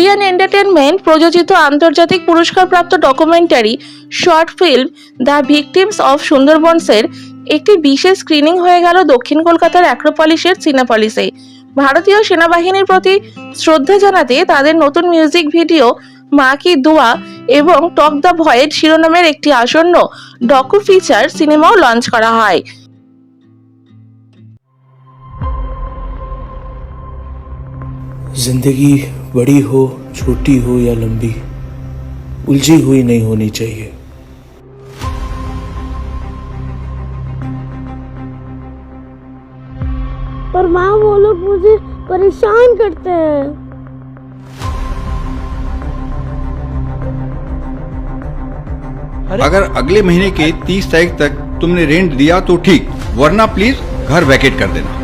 Orion entertainment প্রযোজিত আন্তর্জাতিক পুরস্কারপ্রাপ্ত documentary short film the victims of সুন্দরবনসের একটি বিশেষ স্ক্রিনিং হয়ে গেল দক্ষিণ কলকাতার অ্যাক্রোপলিসের সিনেপলিসে ভারতীয় সেনাবাহিনীর প্রতি শ্রদ্ধা জানাতে তাদের নতুন মিউজিক ভিডিও মা কি দোয়া এবং টক দ্য ভয়েড শিরোনামের একটি আসন্ন ডকু ফিচার সিনেমাও লঞ্চ করা হয় जिंदगी बड़ी हो छोटी हो या लंबी उलझी हुई नहीं होनी चाहिए। पर माँ वो लोग मुझे परेशान करते हैं। अगर अगले महीने के 30 तारीख तक तुमने रेंट दिया तो ठीक वरना प्लीज़ घर वैकेट कर देना।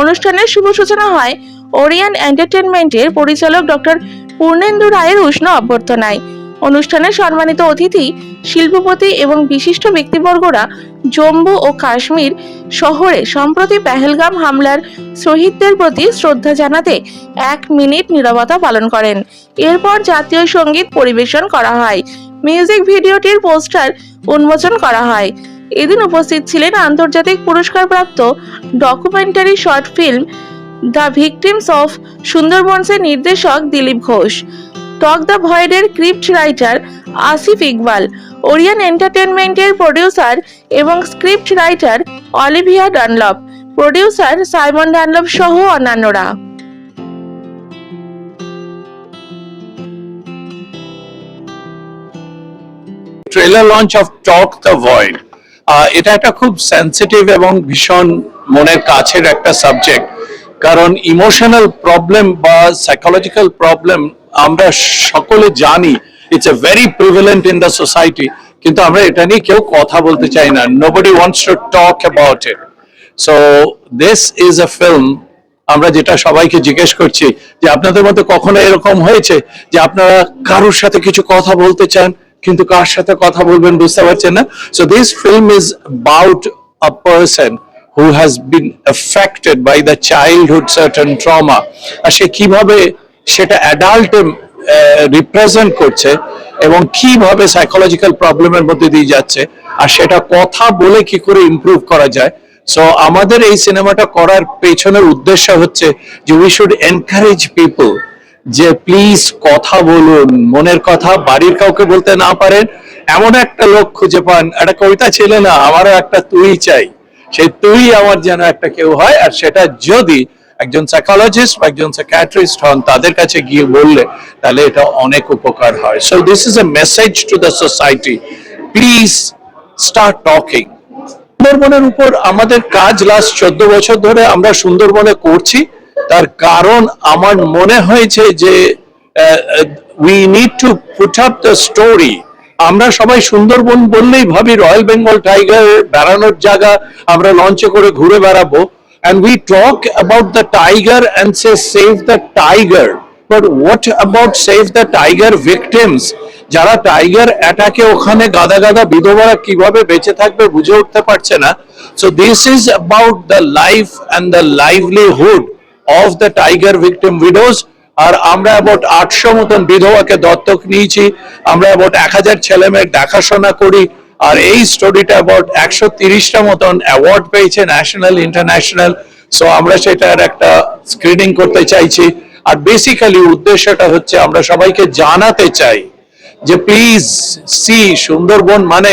অনুষ্ঠানের শুভ সূচনা হয় ওরিয়ান এন্টারটেনমেন্টের পরিচালক ডক্টর পূর্ণেন্দু রায়ের উষ্ণ অভ্যর্থনায়। অনুষ্ঠানে সম্মানিত অতিথি শিল্পপতি এবং বিশিষ্ট ব্যক্তিবর্গরা জম্মু ও কাশ্মীর শহরে সম্প্রতি পেহেলগাম হামলার শহীদদের প্রতি শ্রদ্ধা জানাতে এক মিনিট নীরবতা পালন করেন। এরপর জাতীয় সংগীত পরিবেশন করা হয়। মিউজিক ভিডিওটির পোস্টার উন্মোচন করা হয়। এদিন উপস্থিত ছিলেন আন্তর্জাতিক পুরস্কারপ্রাপ্ত documentary short film the victims of সুন্দরবনসের নির্দেশক Dilip Ghosh. Talk the ভয়েডের script writer Asif Iqbal Orion এন্টারটেনমেন্টের প্রডিউসার এবং script writer Olivia Dunlop producer Simon Dunlop সহ অন্যান্যরা। Trailer launch of talk the void এটা একটা খুব সেন্সিটিভ এবং ভীষণ মনের কাছের একটা সাবজেক্ট কারণ ইমোশনাল প্রবলেম বা সাইকোলজিক্যাল প্রবলেম আমরা সকলে জানি it's a very prevalent in the society কিন্তু আমরা এটা নিয়ে কেউ কথা বলতে চাই না। Nobody wants to talk about it so this is a film আমরা যেটা সবাইকে জিজ্ঞেস করছি যে আপনাদের মধ্যে কখনো এরকম হয়েছে যে আপনারা কারোর সাথে কিছু কথা বলতে চান, কিন্তু কার সাথে কথা বলবেন বুঝতে পারছেন না? So this film is about a person who has been affected by the childhood certain trauma আর সে কীভাবে সেটা অ্যাডাল্টে রিপ্রেজেন্ট করছে এবং কীভাবে সাইকোলজিক্যাল প্রবলেমের মধ্যে দিয়ে যাচ্ছে আর সেটা কথা বলে কি করে ইমপ্রুভ করা যায়। সো আমাদের এই সিনেমাটা করার পেছনের উদ্দেশ্য হচ্ছে যে উই শুড এনকারেজ পিপল যে প্লিজ কথা বলুন, মনের কথা, বাড়ির কাউকে বলতে না পারেন। এমন একটা লোক খুঁজে পান একটা কবিতা ছিল না, আমারও একটা তুই চাই। সেই তুই আমার যেন একটা কেউ হয় আর সেটা যদি একজন সাইকোলজিস্ট বা একজন সাইকাট্রিস্ট হন, তাদের কাছে গিয়ে বললে, তাহলে এটা অনেক উপকার হয়। So this is a message to the society please start talking সুন্দরবনের উপর আমাদের কাজ লাস্ট চোদ্দ বছর ধরে আমরা সুন্দরবনে করছি। তার কারণ আমার মনে হয়েছে যে we need to put up the story আমরা সবাই সুন্দরবন বললেই ভাবি রয়্যাল বেঙ্গল টাইগার বেড়ানোর জায়গা, আমরা লঞ্চে করে ঘুরে বেড়াবো। And we talk about the tiger and say, save the tiger. But what about save the tiger victims? যারা টাইগার অ্যাটাকে ওখানে গাদা গাদা বিধবারা কীভাবে বেঁচে থাকবে বুঝে উঠতে পারছে না। So this is about the life and the livelihood of the tiger victim widows আর আমরা অ্যাবাউট আটশো মতন বিধবাকে দত্তক নিয়েছি। আমরা অ্যাবাউট এক হাজার ছেলে মেয়ে দেখাশোনা করি। আর এই স্টোরিটা অ্যাবাউট একশো তিরিশটা মতন অ্যাওয়ার্ড পেয়েছে ন্যাশনাল ইন্টারন্যাশনাল সো আমরা সেটার একটা স্ক্রিনিং করতে চাইছি। আর বেসিক্যালি উদ্দেশ্যটা হচ্ছে আমরা সবাইকে জানাতে চাই যে প্লিজ সি সুন্দরবন মানে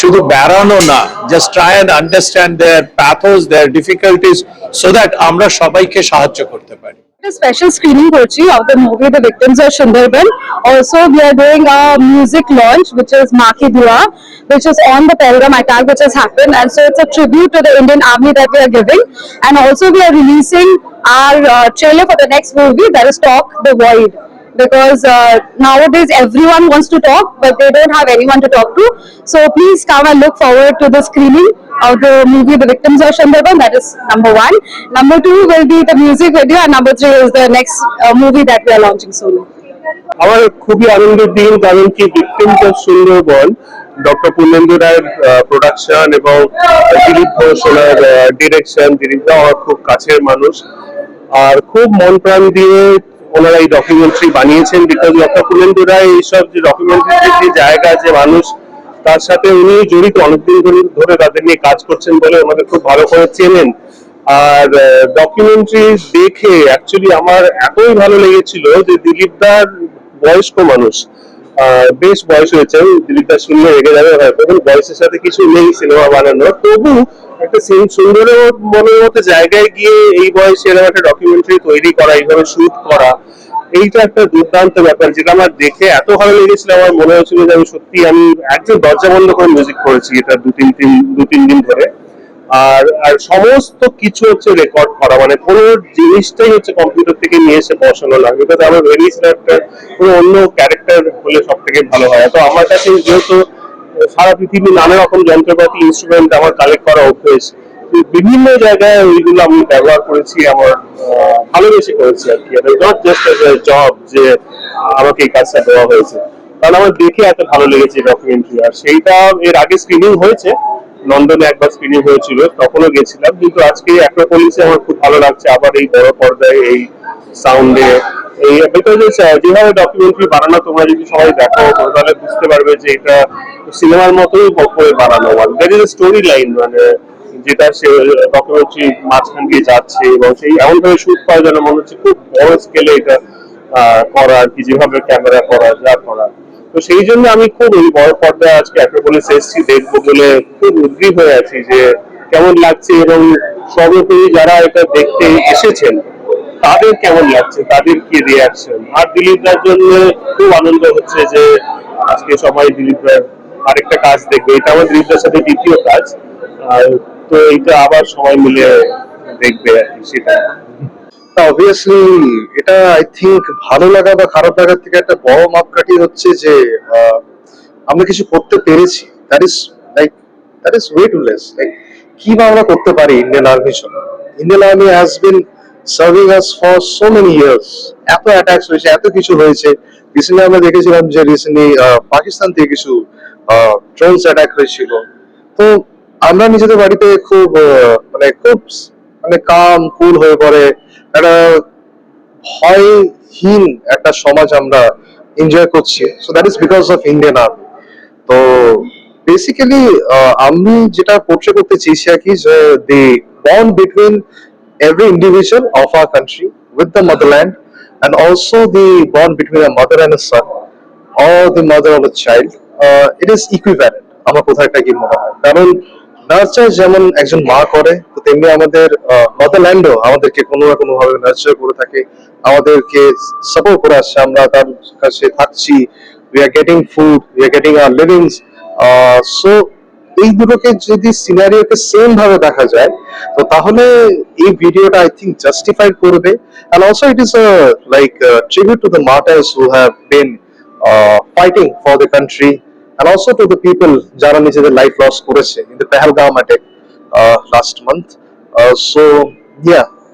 শুধু বেড়ানো না just try and understand their pathos their difficulties so that আমরা সবাইকে সাহায্য করতে পারি। A special screening of the movie The Victims of Sundarban. Also, we are doing a music launch, which is Maki Dua, which is on the Pelgam attack which has happened. And so it's a tribute to the Indian Army that we are giving. And also, we are releasing our uh, trailer for the next movie, that is Talk the Void Because uh, nowadays everyone wants to talk, but they don't have anyone to talk to. So please come and look forward to the screening of the movie The Victims of Sundarban. That is number one. Number two will be the music video, and number three is the next uh, movie that we are launching soon. আমার খুবই আনন্দের দিন কারণ কি victims of Sundarban doctor Purnendu রায়ের production এবং দিলীপ ঘোষ ওনার direction Dilip দা আমার খুব কাছের মানুষ আর খুব মন প্রাণ দিয়ে ওনারা এই ডকুমেন্টারি বানিয়েছেন। বিকজ পূর্ণেন্দু রায় এইসব যে ডকুমেন্টারি যে জায়গা, যে মানুষ, তার সাথে উনি জড়িত। অনেকদিন ধরে ধরে তাদের নিয়ে কাজ করছেন বলে ওনাকে খুব ভালো করে চেনেন। আর ডকুমেন্টারি দেখে অ্যাকচুয়ালি আমার এতই ভালো লেগেছিল যে দিলীপ দার বয়স্ক মানুষ বেশ বয়স হয়েছে দিলীপ দা শুনলে রেগে যাবে হয়তো বয়সের সাথে কিছু নেই সিনেমা বানানোর। তবু একটা সিন সুন্দর মনের মতো জায়গায় গিয়ে এই বয়সে এরকম একটা ডকুমেন্টারি তৈরি করা, এইভাবে শুট করা, এইটা একটা দুর্দান্ত ব্যাপার যেটা আমার দেখে এত ভালো লেগেছিল, আমার মনে হচ্ছিল যে আমি সত্যি আমি একদম দরজা বন্ধ করে মিউজিক করেছি এটা দু তিন দিন, দু তিন দিন ধরে। আর আর সমস্ত কিছু হচ্ছে রেকর্ড করা মানে কোনো জিনিসটাই হচ্ছে কম্পিউটার থেকে নিয়ে এসে বসানো লাগে। বিকজ আমার ভেরিয়েছিলাম একটা কোনো অন্য হলে সব থেকে ভালো হয়। তো আমার কাছে যেহেতু সারা পৃথিবীর নানা রকম যন্ত্রপাতি ইনস্ট্রুমেন্ট আমার কালেক্ট করা অভ্যেস বিভিন্ন জায়গায় ওইগুলো আমি ব্যবহার করেছি, আমার ভালোবেসে করেছি আর কি। নট জাস্ট এজ জব যে আমাকে এই কাজটা দেওয়া হয়েছে। কারণ আমার দেখে এত ভালো লেগেছে ডকুমেন্টারি আর সেইটা এর আগে স্ক্রিনিং হয়েছে, লন্ডনে একবার স্ক্রিনিং হয়েছিল, তখনও গেছিলাম। কিন্তু আজকে অ্যাক্রোপলিসে আমার খুব ভালো লাগছে। আবার এই বড় পর্দায় এই সাউন্ডে যেভাবে ডকুমেন্টারি বানানো, তোমরা যদি সবাই দেখো তাহলে বুঝতে পারবে যে এটা সিনেমার মতোই করে বানানো স্টোরি লাইন মানে যেটা সে ডকুমেন্টারি মাঝখান দিয়ে যাচ্ছে এবং সেই এমন ভাবে শুট করা যেন মনে হচ্ছে খুব বড় স্কেলে এটা করা আর কি, যেভাবে ক্যামেরা করা, যা করা। তো সেই জন্য আমি খুব এই বড় পর্দায় আজকে অ্যাক্রোপলিস এসেছি, দেখব বলে খুব উদ্গ্রীব হয়ে আছি যে কেমন লাগছে এবং সর্বোপরি যারা এটা দেখতে এসেছেন তাদের কেমন লাগছে? তাদের কি রিয়াকশন আর দিলীপ রার জন্য খুব আনন্দ হচ্ছে যে আজকে সবাই দিলীপ রার আরেকটা কাজ দেখবে। এটা আমার দিলীপ রার সাথে দ্বিতীয় কাজ। তো এইটা আবার সবাই মিলে দেখবে আর কি, সেটা। অবভিয়াসলি এটা আই থিঙ্ক ভালো লাগা বা খারাপ লাগার থেকে একটা বড় মাপকাঠি হচ্ছে যে আমরা কিছু করতে পেরেছি। That is like that is way to less like কি বা আমরা করতে পারি ইন্ডিয়ান আর্মির জন্য Indian army has been serving us for so many years এত অ্যাটাকস হয়েছে, এত কিছু হয়েছে। রিসেন্টলি আমরা দেখেছিলাম যে রিসেন্টলি পাকিস্তান থেকে কিছু অ্যাটাক হয়েছিল। তো আমরা নিজেদের বাড়িতে খুব মানে খুব মানে কাম কুল হয়ে পড়ে। একটা ভয়হীন একটা সমাজ আমরা এনজয় করছি। So that is because of Indian army তো বেসিক্যালি আমি যেটা পোর্ট্রে করতে চেয়েছি আর কি, যে the bond between every individual of our country with the motherland and also the bond between a mother and a son or the mother of a child uh, it is equivalent আমার কোথাও একটা কি মনে হয় কারণ nurture যেমন একজন মা করে তো তেমনি আমাদের মাদারল্যান্ডও আমাদেরকে কোনো না কোনো ভাবে নার্চার করে থাকে আমাদেরকে সাপোর্ট করে আসছে আমরা তার কাছে থাকছি we are getting food we are getting our livings so এই দুটোকে যদি সিনারিওকে সেম ভাবে দেখা যায়, তো তাহলে এই ভিডিওটা আই থিংক জাস্টিফাই করবে। And also it is like tribute to the martyrs who have and also to যারা নিজেদের লাইফ লস করেছে in the Pahalgam attack last month so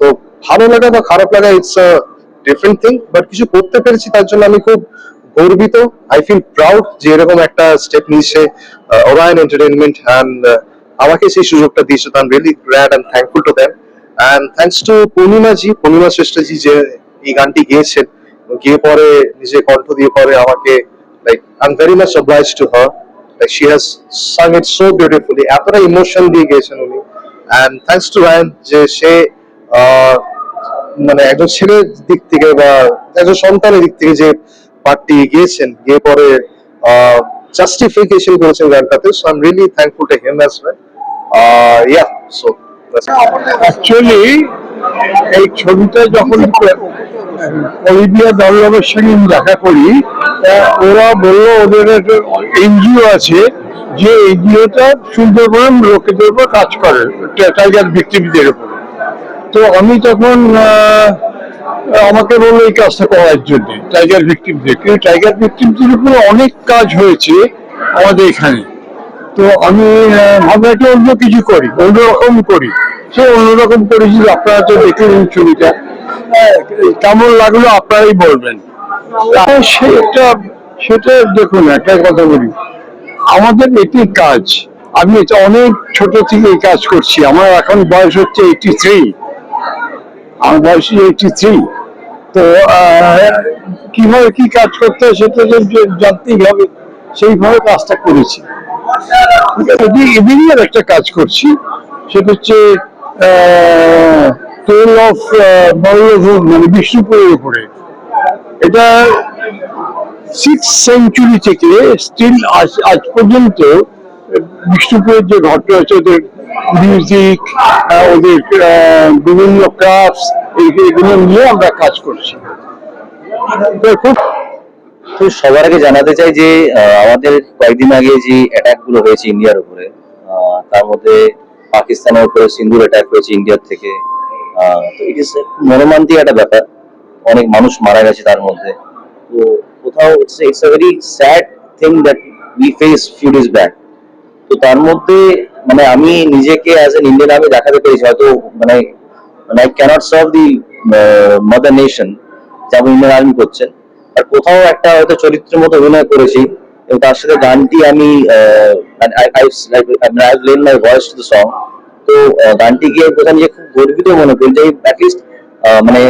তো ভালো লাগা বা খারাপ লাগা it's a different thing but কিছু করতে পেরেছি, তার জন্য আমি খুব গর্বিত। আই ফিল প্রাউড যে এরকম একটা স্টেপ নিয়েছে ওরায়ন এন্টারটেনমেন্ট অ্যান্ড আমাকে সেই সুযোগটা দিয়েছে। তো I really glad and thankful to them and thanks to Purnima ji পূর্ণিমা শ্রেষ্ঠজি যে এই গানটি গেয়েছেন গিয়ে পরে নিজে কণ্ঠ দিয়ে পরে আমাকে like I am very much obliged to her like she has sung it so beautifully এতটা ইমোশন দিয়ে গেয়েছেন উনি। অ্যান্ড থ্যাঙ্কস টু রায়ন যে সে আহ, মানে একজন ছেলের দিক থেকে বা একজন সন্তানের দিক থেকে যে পার্টটি গিয়েছেন, গিয়ে পরে জাস্টিফিকেশন করেছেন গানটাতে। So I am really thankful to him as well yeah so actually এই ছবিটা যখন অলিভিয়া সঙ্গে দেখা করি ওরা বলল ওদের একটা এনজিও আছে যে এনজিওটা সুন্দরবন লোকেদের উপর কাজ করে টাইগার ভিক্টিমদের উপর। তো আমি তখন আমাকে বলল এই কাজটা করার জন্য। টাইগার ভিক্টিমদের কিন্তু টাইগার ভিক্টিমদের উপর অনেক কাজ হয়েছে আমাদের এখানে। তো আমি ভাবলাম অন্য কিছু করি অন্যরকম করি। সে অন্যরকম করেছি আপনারা তো দেখে দেখলেন ছবিটা। হ্যাঁ, কেমন লাগল আপনারাই বলবেন। হ্যাঁ, সেটা সেটা দেখুন একটা কথা বলি। আমাদের এটি কাজ। আমি এটা অনেক ছোট থেকে এই কাজ করছি। আমার এখন বয়স হচ্ছে এইটি থ্রি আমার বয়স এইটি থ্রি তো কীভাবে কি কাজ করতে হয় সেটা জানতেই হবে। সেইভাবে কাজটা করেছি। ইভিনিং একটা কাজ করছি। সেটা হচ্ছে টোল অফ মল্লভূম মানে বিষ্ণুপুরের উপরে। এটা সিক্স সেঞ্চুরি থেকে স্টিল আজ আজ পর্যন্ত বিষ্ণুপুরের যে ঘটনা আছে ওদের মিউজিক ওদের বিভিন্ন ক্রাফটস এগুলো নিয়ে আমরা কাজ করছি। তো সবার আগে জানাতে চাই যে আমাদের কয়েকদিন আগে যে অ্যাটাকগুলো হয়েছে ইন্ডিয়ার উপরে তার মধ্যে পাকিস্তানের উপরে সিন্ধুর অ্যাটাক হয়েছে ইন্ডিয়ার থেকে। তো ইট ইস মনোমান্তিক একটা ব্যাপার। অনেক মানুষ মারা গেছে তার মধ্যে। তো কোথাও it's it's very sad thing that we face few days back তো তার মধ্যে মানে আমি নিজেকে অ্যাজ এন ইন্ডিয়ান আমি দেখাতে পেরেছি, হয়তো মানে I cannot serve the mother nation যেমন ইন্ডিয়ান আর্মি করছেন। আর কোথাও একটা হয়তো চরিত্রের মতো অভিনয় করেছি, এবং তার সাথে গানটি আমি I lend my voice to the song তো গানটি গিয়ে কোথাও নিজে খুব গর্বিত মনে করি যে অ্যাটলিস্ট মানে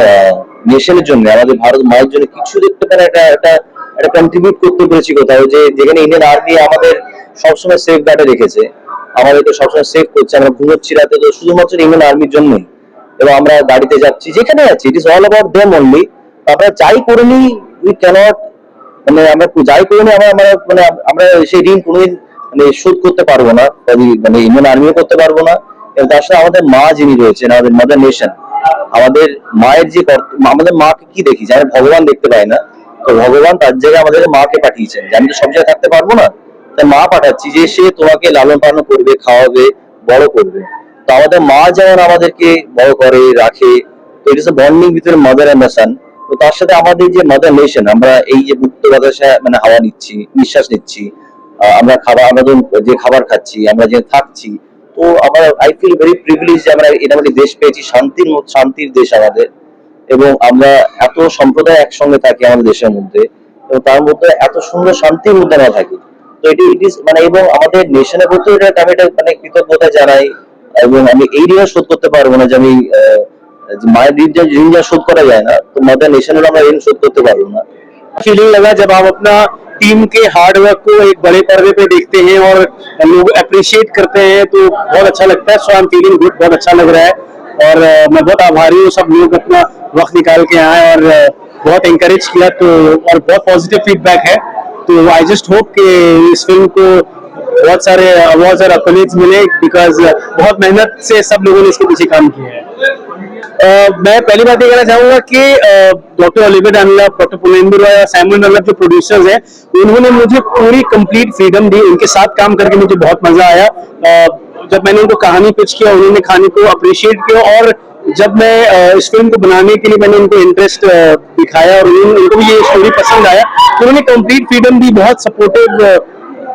নেশনের জন্য, আমাদের ভারত মায়ের জন্য কিছু দেখতে পারে একটা একটা একটা কন্ট্রিবিউট করতে পেরেছি কোথাও যে, যেখানে ইন্ডিয়ান আর্মি আমাদের সবসময় সেফ গার্ডে রেখেছে। আমাদেরকে সবসময় সেভ করছে, আমরা ঘুমোচ্ছি রাতে, তো শুধুমাত্র ইন্ডিয়ান আর্মির জন্যই। এবং আমরা গাড়িতে যাচ্ছি, যেখানে আছি it is all about them only আমরা যাই করে নি উই ক্যানট মানে আমরা যাই করে নি আমরা আমরা মানে আমরা সেই ঋণ কোনোদিন মানে শোধ করতে পারব না মানে ইন্ডিয়ান আর্মিও করতে পারব না। এবং তার সাথে আমাদের মা যিনি রয়েছেন, আমাদের মাদার নেশন আমাদের মায়ের যে আমাদের মাকে কি দেখি যে আমরা ভগবান দেখতে পাই না, তো ভগবান তার জায়গায় আমাদের মাকে পাঠিয়েছেন, যে আমি তো সব জায়গায় থাকতে পারব না। তাই মা পাঠাচ্ছি যে সে তোমাকে লালন পালন করবে, খাওয়াবে, বড় করবে। তো আমাদের মা যেমন আমাদেরকে বড় করে, রাখে, তো ইস বন্ডিং ভিতরে মাদার অ্যান্ড তো তার সাথে আমাদের যে মাদার নেশন আমরা এই যে মুক্ত বাতাসে মানে হাওয়া নিচ্ছি, নিঃশ্বাস নিচ্ছি আমরা খাবার আমাদের যে খাবার খাচ্ছি, আমরা যে থাকছি, তো আমরা আই ফিল ভেরি প্রিভিলেজ যে আমরা এটা আমাদের দেশ পেয়েছি, শান্তির শান্তির দেশ আমাদের। এবং আমরা এত সম্প্রদায় একসঙ্গে থাকি আমাদের দেশের মধ্যে, এবং তার মধ্যে এত সুন্দর শান্তির মধ্যে আমরা থাকি। তো এটি ইট ইস মানে এবং আমাদের নেশনের প্রতি এটা আমি এটা মানে কৃতজ্ঞতা জানাই এবং আমি এই ঋণ শোধ করতে পারবো না যে আমি আহ, যে মায়ের ঋণ যা ঋণ যা শোধ করা যায় না তো মাদার নেশনের আমরা ঋণ শোধ করতে পারবো না फीलिंग लगा जब आप अपना टीम के हार्ड वर्क को एक बड़े पर्दे पे देखते हैं और लोग अप्रिशिएट करते हैं तो बहुत अच्छा लगता है so I am feeling good बहुत अच्छा लग रहा है और अ, मैं बहुत आभारी हूँ सब लोग अपना वक्त निकाल के आए और अ, बहुत इंकरेज किया तो और बहुत पॉजिटिव फीडबैक है तो आई जस्ट होप कि इस फ़िल्म को बहुत सारे अवार्ड्स और अकोलेट्स मिले बिकॉज़ बहुत मेहनत से सब लोगों ने इसके पीछे काम किया है। अ, मैं पहली बात ये कहना चाहूँगा कि doctor Oliver Dunlop doctor Pulendu Roy और सैमुअल डनलप जो प्रोड्यूसर्स हैं उन्होंने मुझे पूरी कंप्लीट फ्रीडम दी उनके साथ काम करके मुझे बहुत मज़ा आया। अ, जब मैंने उनको कहानी पिच किया उन्होंने कहानी को अप्रिशिएट किया और जब मैं इस फ़िल्म को बनाने के लिए मैंने उनको इंटरेस्ट दिखाया और उनको भी ये स्टोरी पसंद आया तो उन्होंने कंप्लीट फ्रीडम दी, बहुत सपोर्टिव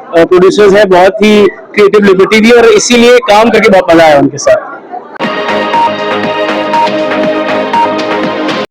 प्रोड्यूसर्स हैं, बहुत ही क्रिएटिव लिबर्टी दी और इसीलिए काम करके बहुत मज़ा आया उनके साथ।